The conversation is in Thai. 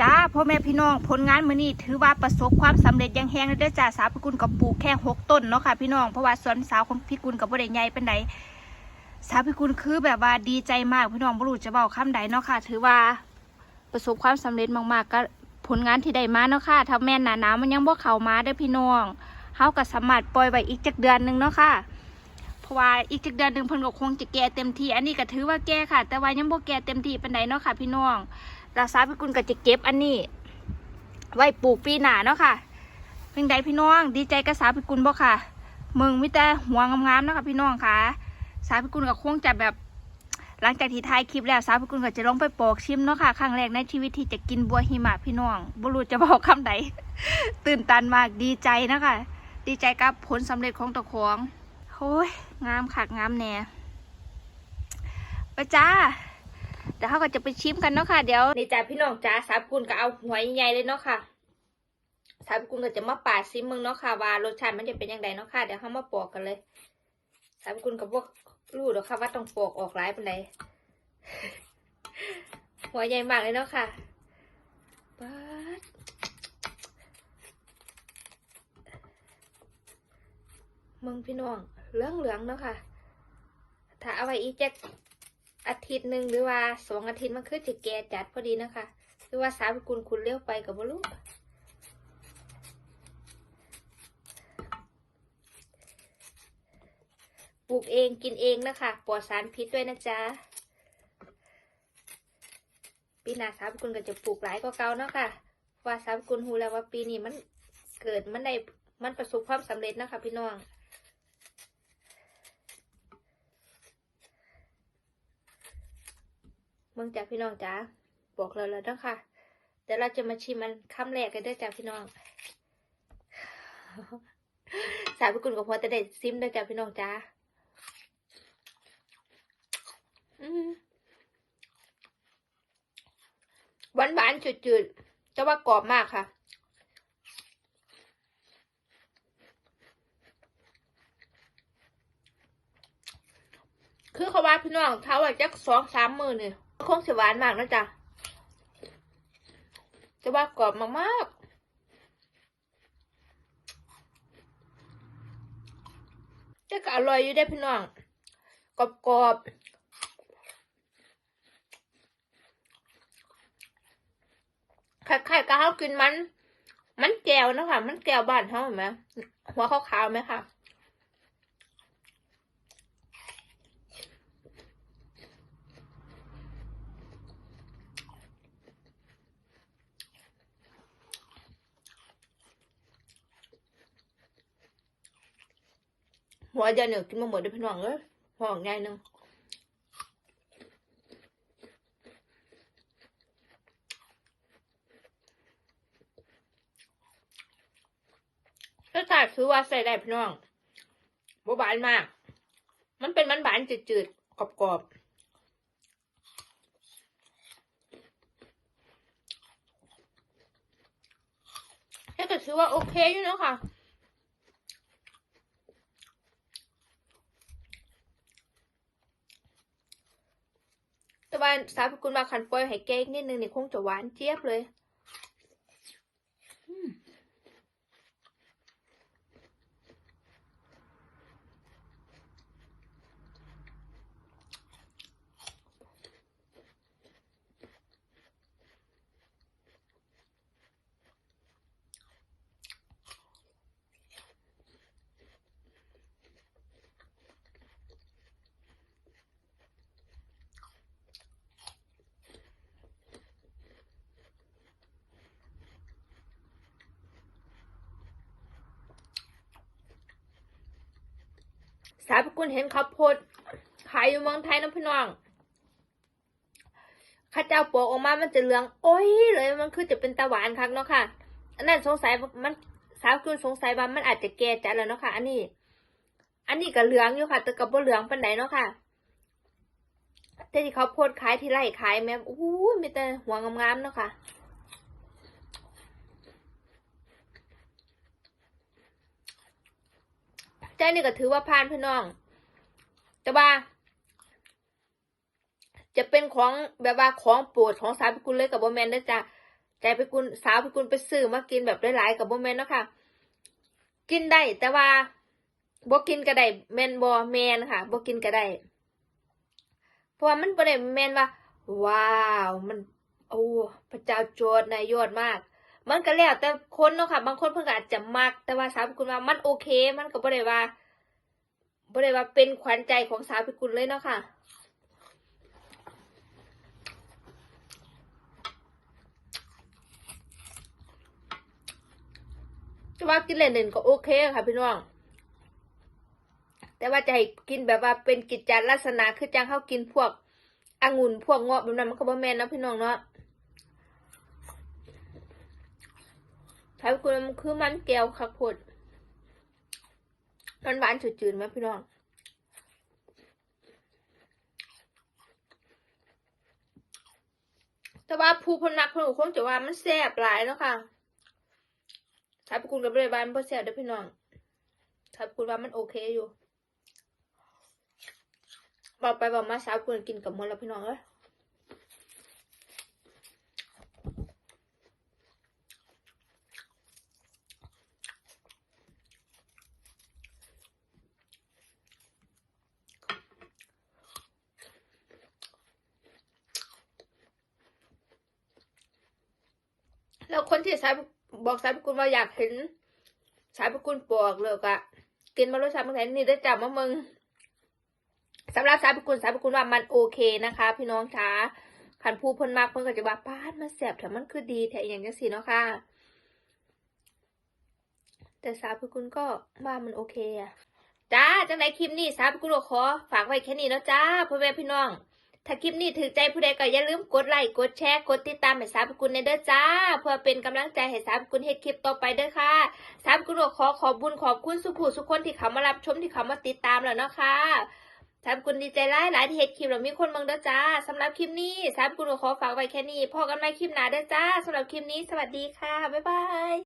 จ้าพ่อแม่พี่น้องผลงานมือนี้ถือว่าประสบความสำเร็จย่างแฮงเลยด้จ้าสาวพิกุลกับปลูกแค่หกต้นเนาะค่ะพี่น้องเพราะว่าสวนสาวของพิกุลกับบ่ได้ใหญ่เปานใดสาวพิกุลคือแบบว่าดีใจมากพี่น้องบ่รู้จะเว้าคำใดเนาะค่ะ ถือว่าประสบความสำเร็จมากๆก็ผลงานที่ได้มาเนาะค่ะถ้าแม่นหนาหนามันยังบ่เข้ามาเด้อพี่น้องเฮาก็สามารถปล่อยไว้อีกจักเดือนหนึงเนาะค่ะเพราะว่าอีกจักเดือนหนึ่งเพิ่นก็คงจะแก่เต็มที่อันนี้ก็ถือว่าแก่ค่ะ แต่ว่ายังบ่แก่เต็มที่ปานใดเนาะค่ะ พี่น้อง แล้วสาวพิกุลก็จะเก็บอันนี้ ไว้ปลูกปีหน้าเนาะค่ะเพียงใดพี่น้องดีใจกับสาวพิกุลบ่ค่ะมึงมิแต่หัวงามๆเนาะค่ะพี่น้องค่ะ สาวพิกุลก็คงจะแบบหลังจากที่ถ่ายคลิปแล้วสาวพิกุลก็จะลงไปปอกชิมเนาะค่ะครั้งแรกในชีวิตที่จะกินบัวหิมะพี่น้องบ่รู้จะบอกคำใดตื่นตันมากดีใจเนาะคะดีใจกับผลสำเร็จของตัวของโอ้ยงามคักงามแน่ไปจ้า ดี๋ยวเขาก็จะไปชิมกันเนาะค่ะเดี๋ยวนี่จ้าพี่น้องจ้าสาวพิกุลก็เอาหัวใหญ่เลยเนาะค่ะสาวพิกุลก็จะมาปาดซิมมึงเนาะค่ะว่ารสชาติมันจะเป็นยังไงเนาะค่ะเดี๋ยวเขามาปอกกันเลยสาวพิกุลกับพวกรู้เนาะค่ะว่าต้องปอกออกหลายเป็นไดหัวใหญ่มากเลยเนาะค่ะปาดมึงพี่น้องเหลืองเหลืองๆเนาะค่ะ ถ้าเอาไว้อีกจะ อาทิตย์หนึ่งหรือว่าสองอาทิตย์มันคือจะแก่จัดพอดีนะคะ หรือว่าสาวพิกุลคุณเลี้ยวไปกับบลูกปลูกเองกินเองนะคะปลอดสารพิษด้วยนะจ๊ะปีหน้าสาวพิกุลก็จะปลูกหลายกว่าเก่าเนาะค่ะ ว่าสาวพิกุลหูแล้วว่าปีนี้มันเกิดมันได้มันประสบความสำเร็จนะคะพี่น้อง เมืองจากพี่น้องจ้าบอกเราแล้วนะค่ะเดี๋ยวเราจะมาชิมมันคำแรกกันด้อจ้าพี่น้อง สาวพิกุลกับพอจะได้ซิมด้อจ้าพี่น้องจ้าหวานหวานจืดๆแต่ว่ากรอบมากค่ะคือเขาว่าพี่น้องเท้าว่าจักสองสามมือเนี่ย คงจะหวานมากนะจ๊ะจะว่ากรอบมากๆจะก็อร่อยอยู่ได้พี่น้องกรอบกรอบๆคล้ายๆกับเขากินมัน มันแก้วนะคะมันแก้วบ้านเขาเห็นไหมหัวขาวๆไหมคะ หัวเดียวเนี่ยกินมาหมดเลยพี่น้องเอ้ยหัวใหญ่หนึ่งรสชาติคือว่าใส่ได้พี่น้องบหวานมาก มันเป็นมันหวานจืดๆ กรอบๆแต่ก็ถือว่าโอเคอยู่เนาะค่ะ ว่าสาวพิกุลมาขันปอยให้แกงนิดนึงนี่คงจะหวานเจี๊ยบเลย สาวพิกุลเห็นข้าวโพดขายอยู่เมืองไทยนะพี่น้องข้าเจ้าปอกออกมา มันจะเหลือง โอ้ย เลยมันคือจะเป็นตะหวานคักเนาะค่ะ อันนั้นสงสัยมันสาวพิกุลสงสัยว่ามันอาจจะแก่จัดแล้วเนาะค่ะ อันนี้ อันนี้ก็เหลืองอยู่ค่ะ แต่ก็บ่เหลืองปานใดเนาะค่ะแต่ที่เขาโพดขายที่ไร่ขายแม่อู้มีแต่หัวงามๆเนาะค่ะ ใจ นี่ก็ถือว่าผ่านพี่น้อง แต่ว่า จะเป็นของแบบว่าของโปรดของสาวพิกุลเลยกับโบแมนนะจ๊ะใจไปกุลสาวไปกุลไปซื้อมากินแบบหลายๆกับโบแมนเนาะค่ะ กินได้แต่ว่าบ่กินก็ได้แมนบ่แมนค่ะบ่กินก็ได้เพราะว่ามันบ่ได้แมนว่า ว้าว มันโอ้พระเจ้าโจทย์นายยอดมาก มันก็แล้วแต่คนเนาะค่ะ บางคนเพิ่นก็อาจจะมัก แต่ว่าสาวพิกุลว่ามันโอเค มันก็บ่ได้ว่าบ่ได้ว่าเป็นขวัญใจของสาวพิกุลเลยเนาะค่ะแต่ว่ากินเล่นๆก็โอเคค่ะ พี่น้อง แต่ว่าจะให้กินแบบว่าเป็นกิจจลักษณะคือจังเขากินพวกองุ่นพวกเงาะแบบนั้นมันก็บ่แม่นนะพี่น้องเนาะ ถ้าคุณมันคือมันแก้วคักพดมันหวานจืดๆไหมพี่น้องแต่ว่าผู้พนนักเพนก็คงจะว่ามันแซ่บหลายเนาะค่ะถ้าคุณกับบริบาลบ่แซ่บเด้อพี่น้องถ้าคุณว่ามันโอเคอยู่บอกไปบอกมาสาวคุณกินกับมดแล้วพี่น้องเอ้ย แล้วคนที่สายบอกสายคุณว่าอยากเห็น สายคุณปอกเลยกะกินมารสชาติเมื่อไหร่นี่ได้จับมามึงสำหรับสายพิกุลสายพิกุลว่ามันโอเคนะคะ พี่น้องคะขันผู้เพิ่นมากเพิ่นก็จะว่าป้าดมันแสบแต่มันคือดีแท้อย่างจังซี่เนาะค่ะ แต่สายพิกุลก็ว่ามันโอเคอะจ้าจังไดคลิปนี้สายพิกุลขอฝากไว้แค่นี้แล้วจ้าพ่อแม่พี่น้อง ถ้าคลิปนี้ถือใจผู้ใดก็อย่าลืมกดไลค์กดแชร์กดติดตามให้สายพิกุลในเด้อจ้า เพื่อเป็นกำลังใจให้สายพิกุลเฮ็ดคลิปต่อไปเด้อค่ะสายพิกุลขอขอบบุญขอบคุณสุผู้สุคนที่เขามารับชมที่เขามาติดตามแล้วเนาะค่ะสามกุลดีใจร้ายหลายที่เห็ดคลิปเรามีคนเมืองเด้อจ้าสำหรับคลิปนี้สามกุลขอฝากไว้แค่นี้พอกันใหม่คลิปหน้าเด้อจ้าสำหรับคลิปนี้สวัสดีค่ะบ๊ายบาย